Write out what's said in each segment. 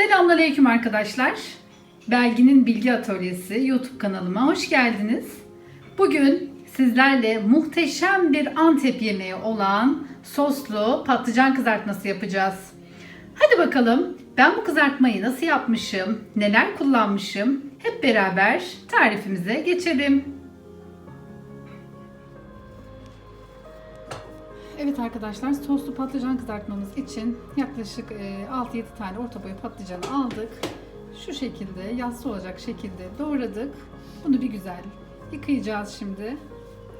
Selamünaleyküm arkadaşlar. Belgin'in Bilgi Atölyesi YouTube kanalıma hoş geldiniz. Bugün sizlerle muhteşem bir Antep yemeği olan soslu patlıcan kızartması yapacağız. Hadi bakalım ben bu kızartmayı nasıl yapmışım, neler kullanmışım hep beraber tarifimize geçelim. Evet arkadaşlar soslu patlıcan kızartmamız için yaklaşık e, 6-7 tane orta boy patlıcanı aldık. Şu şekilde yassı olacak şekilde doğradık. Bunu bir güzel yıkayacağız şimdi.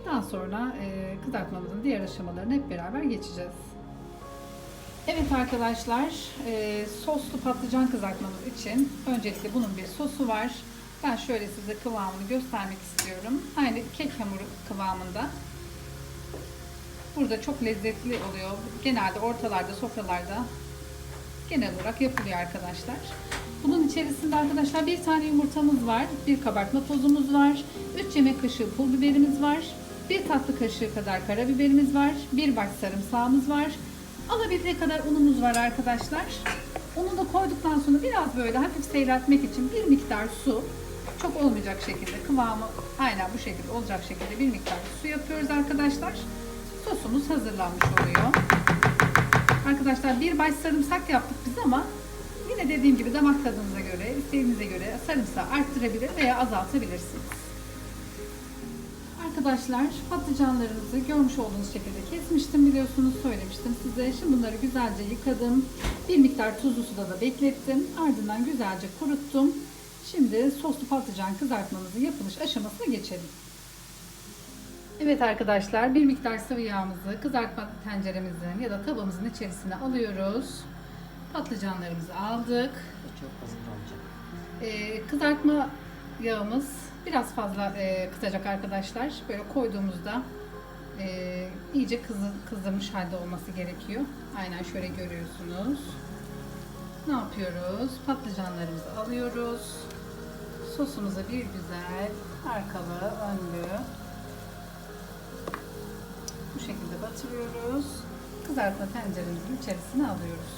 Daha sonra e, kızartmamızın diğer aşamalarını hep beraber geçeceğiz. Evet arkadaşlar e, soslu patlıcan kızartmamız için öncelikle bunun bir sosu var. Ben şöyle size kıvamını göstermek istiyorum. Aynı kek hamuru kıvamında. Burada çok lezzetli oluyor. Genelde ortalarda, sofralarda genel olarak yapılıyor arkadaşlar. Bunun içerisinde arkadaşlar bir tane yumurtamız var, bir kabartma tozumuz var, 3 yemek kaşığı pul biberimiz var, bir tatlı kaşığı kadar karabiberimiz var, bir baş sarımsağımız var. Alabildiği kadar unumuz var arkadaşlar. Unu da koyduktan sonra biraz böyle hafif seyretmek için bir miktar su, çok olmayacak şekilde kıvamı aynen bu şekilde olacak şekilde bir miktar su yapıyoruz arkadaşlar sosumuz hazırlanmış oluyor. Arkadaşlar bir baş sarımsak yaptık biz ama yine dediğim gibi damak tadınıza göre, isteğinize göre sarımsağı arttırabilir veya azaltabilirsiniz. Arkadaşlar patlıcanlarımızı görmüş olduğunuz şekilde kesmiştim biliyorsunuz söylemiştim size. Şimdi bunları güzelce yıkadım. Bir miktar tuzlu suda da beklettim. Ardından güzelce kuruttum. Şimdi soslu patlıcan kızartmamızın yapılış aşamasına geçelim. Evet arkadaşlar bir miktar sıvı yağımızı kızartma tenceremizin ya da tavamızın içerisine alıyoruz. Patlıcanlarımızı aldık. Çok basit olacak. Ee, kızartma yağımız biraz fazla e, kızacak arkadaşlar. Böyle koyduğumuzda e, iyice kızı, kızdırmış halde olması gerekiyor. Aynen şöyle görüyorsunuz. Ne yapıyoruz? Patlıcanlarımızı alıyoruz. Sosumuzu bir güzel arkalı, önlü şekilde batırıyoruz. Kızartma tenceremizin içerisine alıyoruz.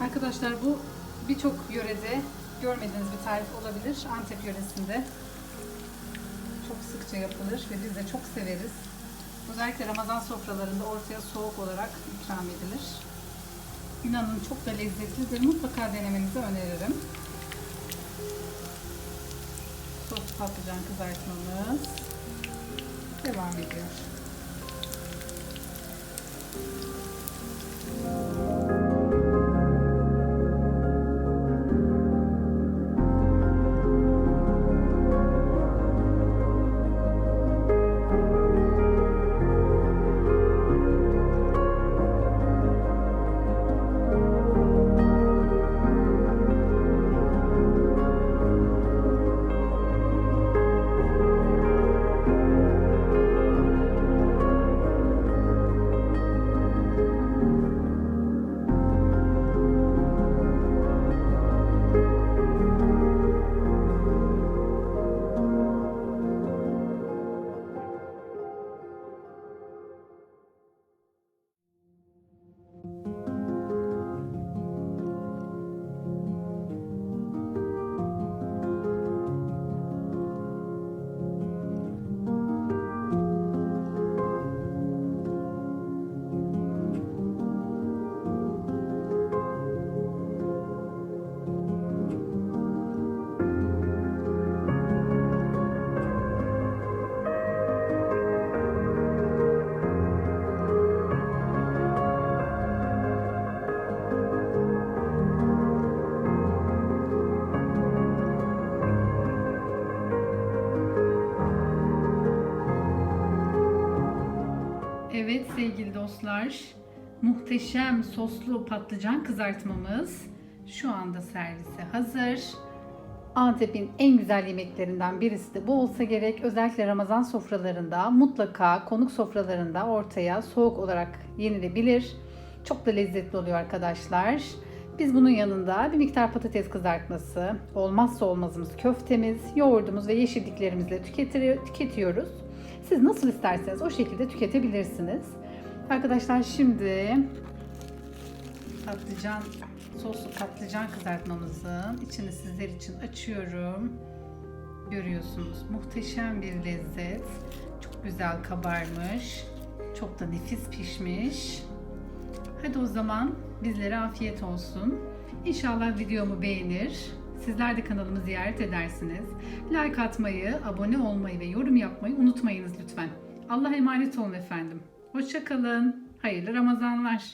Arkadaşlar bu birçok yörede görmediğiniz bir tarif olabilir. Antep yöresinde çok sıkça yapılır ve biz de çok severiz. Özellikle Ramazan sofralarında ortaya soğuk olarak ikram edilir. İnanın çok da lezzetlidir. Mutlaka denemenizi öneririm. Sos patlıcan kızartmamız devam ediyor. Evet sevgili dostlar, muhteşem soslu patlıcan kızartmamız şu anda servise hazır. Antep'in en güzel yemeklerinden birisi de bu olsa gerek. Özellikle Ramazan sofralarında mutlaka konuk sofralarında ortaya soğuk olarak yenilebilir. Çok da lezzetli oluyor arkadaşlar. Biz bunun yanında bir miktar patates kızartması, olmazsa olmazımız köftemiz, yoğurdumuz ve yeşilliklerimizle tüketiyoruz. Siz nasıl isterseniz o şekilde tüketebilirsiniz. Arkadaşlar şimdi patlıcan soslu patlıcan kızartmamızın içini sizler için açıyorum. Görüyorsunuz muhteşem bir lezzet. Çok güzel kabarmış. Çok da nefis pişmiş. Hadi o zaman bizlere afiyet olsun. İnşallah videomu beğenir. Sizler de kanalımı ziyaret edersiniz. Like atmayı, abone olmayı ve yorum yapmayı unutmayınız lütfen. Allah emanet olun efendim. Hoşçakalın. Hayırlı Ramazanlar.